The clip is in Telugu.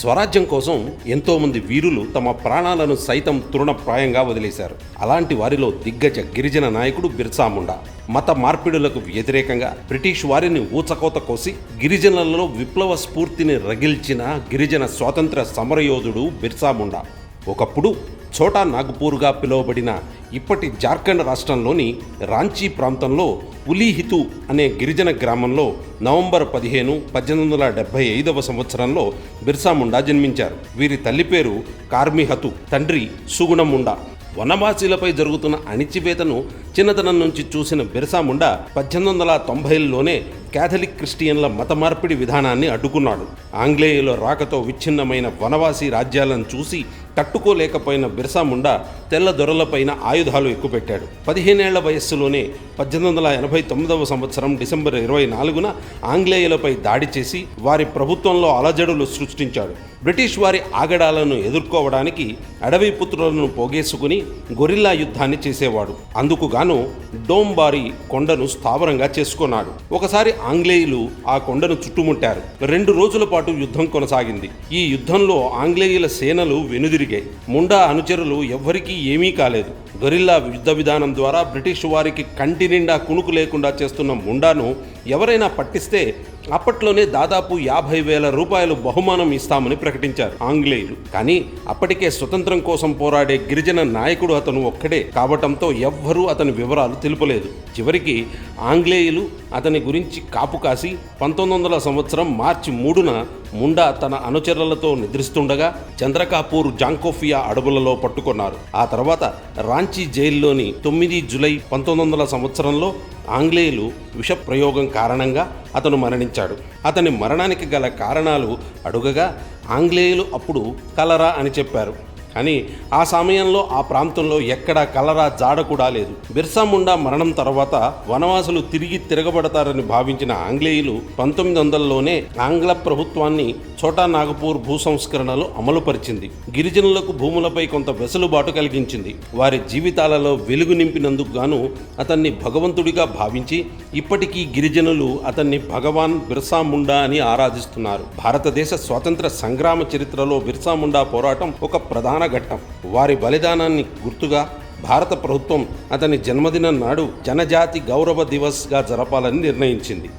స్వరాజ్యం కోసం ఎంతోమంది వీరులు తమ ప్రాణాలను సైతం తృణప్రాయంగా వదిలేశారు. అలాంటి వారిలో దిగ్గజ గిరిజన నాయకుడు బిర్సా ముండా. మత మార్పిడులకు వ్యతిరేకంగా బ్రిటిష్ వారిని ఊచకోత కోసి గిరిజనులలో విప్లవ స్ఫూర్తిని రగిల్చిన గిరిజన స్వాతంత్ర సమరయోధుడు బిర్సా ముండా. ఒకప్పుడు ఛోటా నాగ్పూర్గా పిలువబడిన ఇప్పటి జార్ఖండ్ రాష్ట్రంలోని రాంచీ ప్రాంతంలో ఉలీహితు అనే గిరిజన గ్రామంలో నవంబర్ పదిహేను పద్దెనిమిది వందల డెబ్బై ఐదవ సంవత్సరంలో బిర్సా ముండా జన్మించారు. వీరి తల్లి పేరు కార్మిహతు తండ్రి సుగుణముండా. వనవాసీలపై జరుగుతున్న అణిచివేతను చిన్నతనం నుంచి చూసిన బిర్సా ముండా పద్దెనిమిది వందల తొంభైలోనే క్యాథలిక్ క్రిస్టియన్ల మత మార్పిడి విధానాన్ని అడ్డుకున్నాడు. ఆంగ్లేయుల రాకతో విచ్ఛిన్నమైన వనవాసి రాజ్యాలను చూసి తట్టుకోలేకపోయిన బిర్సా ముండా తెల్ల దొరలపైన ఆయుధాలు ఎక్కుపెట్టాడు. పదిహేనేళ్ళ వయస్సులోనే పద్దెనిమిది వందల ఎనభై తొమ్మిదవ సంవత్సరం డిసెంబర్ ఇరవై నాలుగున ఆంగ్లేయులపై దాడి చేసి వారి ప్రభుత్వంలో అలజడులు సృష్టించాడు. బ్రిటిష్ వారి ఆగడాలను ఎదుర్కోవడానికి అడవి పుత్రులను పోగేసుకుని గొరిల్లా యుద్ధాన్ని చేసేవాడు. అందుకు గాను డోంబారి కొండను స్థావరంగా చేసుకున్నాడు. ఒకసారి ఆంగ్లేయులు ఆ కొండను చుట్టుముట్టారు. రెండు రోజుల పాటు యుద్ధం కొనసాగింది. ఈ యుద్ధంలో ఆంగ్లేయుల సేనలు జరిగాయి ముండా అనుచరులు ఎవ్వరికీ ఏమీ కాలేదు. గొరిల్లా యుద్ధ విధానం ద్వారా బ్రిటిష్ వారికి కంటి నిండా కునుకు లేకుండా చేస్తున్న ముండాను ఎవరైనా పట్టిస్తే అప్పట్లోనే దాదాపు యాభై వేల రూపాయలు బహుమానం ఇస్తామని ప్రకటించారు ఆంగ్లేయులు. కానీ అప్పటికే స్వతంత్రం కోసం పోరాడే గిరిజన నాయకుడు అతను ఒక్కడే కావటంతో ఎవ్వరూ అతని వివరాలు తెలుపలేదు. చివరికి ఆంగ్లేయులు అతని గురించి కాపు కాసి పంతొమ్మిది వందల సంవత్సరం మార్చి మూడున ముండా తన అనుచరులతో నిద్రిస్తుండగా చంద్రకాపూర్ జాంకోఫియా అడవులలో పట్టుకున్నారు. ఆ తర్వాత రాంచీ జైల్లోని తొమ్మిది జులై పంతొమ్మిది వందల సంవత్సరంలో ఆంగ్లేయులు విషప్రయోగం కారణంగా అతను మరణించాడు. అతని మరణానికి గల కారణాలు అడుగగా ఆంగ్లేయులు అప్పుడు కలరా అని చెప్పారు. కానీ ఆ సమయంలో ఆ ప్రాంతంలో ఎక్కడా కలరా జాడ కూడా లేదు. బిర్సా ముండా మరణం తర్వాత వనవాసులు తిరిగి తిరగబడతారని భావించిన ఆంగ్లేయులు పంతొమ్మిది వందలలోనే ఆంగ్ల ప్రభుత్వాన్ని ఛోటా నాగపూర్ భూ సంస్కరణలు అమలుపరిచింది. గిరిజనులకు భూములపై కొంత వెసులుబాటు కలిగించింది. వారి జీవితాలలో వెలుగు నింపినందుకు గాను అతన్ని భగవంతుడిగా భావించి ఇప్పటికీ గిరిజనులు అతన్ని భగవాన్ బిర్సా ముండా అని ఆరాధిస్తున్నారు. భారతదేశ స్వాతంత్ర సంగ్రామ చరిత్రలో బిర్సా ముండా పోరాటం ఒక ప్రధాన ఘట్టం. వారి బలిదానాన్ని గుర్తుగా భారత ప్రభుత్వం అతని జన్మదినం నాడు జనజాతి గౌరవ దివస్గా జరపాలని నిర్ణయించింది.